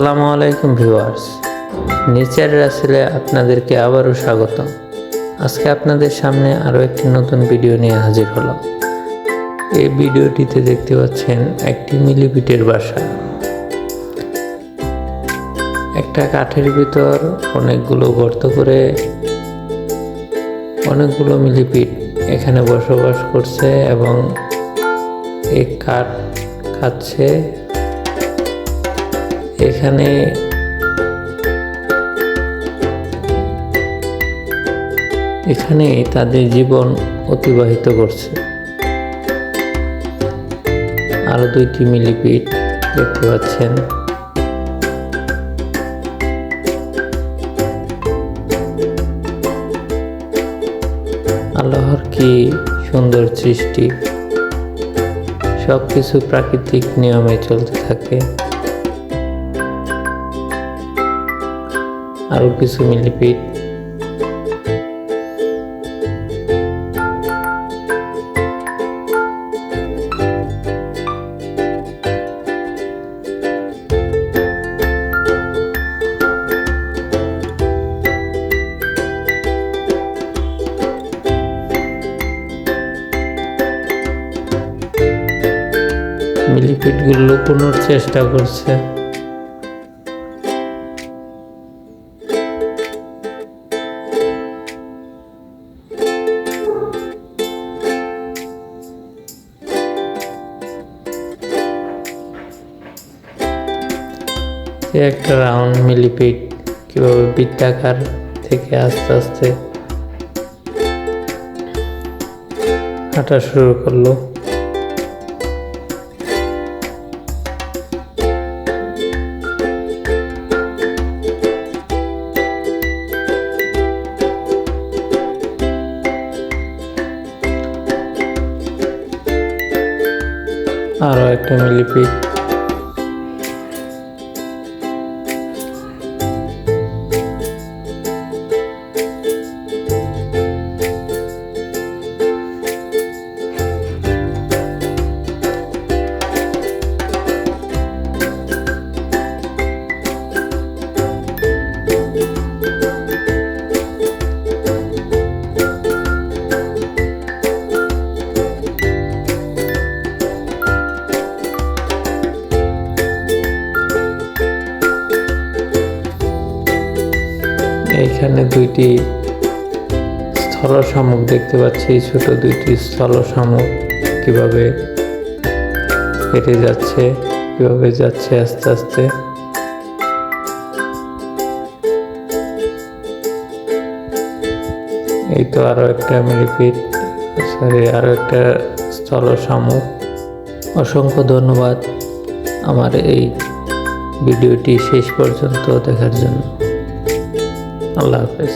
আসসালামু আলাইকুম viewers. Nature রাসেলে আপনাদেরকে আবারও স্বাগত। আজকে আপনাদের সামনে আরও একটি নতুন ভিডিও নিয়ে হাজির হলাম। এই ভিডিওটিতে দেখতে পাচ্ছেন একটি মিলিপিটের বাসা। একটা কাঠের ভিতর অনেকগুলো গর্ত করে অনেকগুলো মিলিপিট এখানে বসবাস করছে এবং এই কাঠ খাচ্ছে এখানে এখানে তাদের জীবন অতিবাহিত করছে। আরও দুইটি মিলিপিট দেখতে পাচ্ছেন। আল্লাহর কি সুন্দর সৃষ্টি। সব কিছু প্রাকৃতিক নিয়মে চলতে থাকে। আরও কিছু মিলিপিট মিলিপিটগুলো লুকোনোর চেষ্টা করছে। একটা রাউন্ড মিলিপিট কীভাবে বৃত্তাকার থেকে আস্তে আস্তে হাঁটা শুরু করল। আরও একটা মিলিপিট। এইখানে দুইটি স্থল শামুক দেখতে পাচ্ছি। ছোট দুইটি স্থল শামুক কীভাবে হেঁটে যাচ্ছে, কীভাবে যাচ্ছে আস্তে আস্তে। এই তো আরও একটা মিলিপিট সরি আরও একটা স্থল শামুক অসংখ্য ধন্যবাদ আমার এই ভিডিওটি শেষ পর্যন্ত দেখার জন্য। আল্লাহ হাফেজ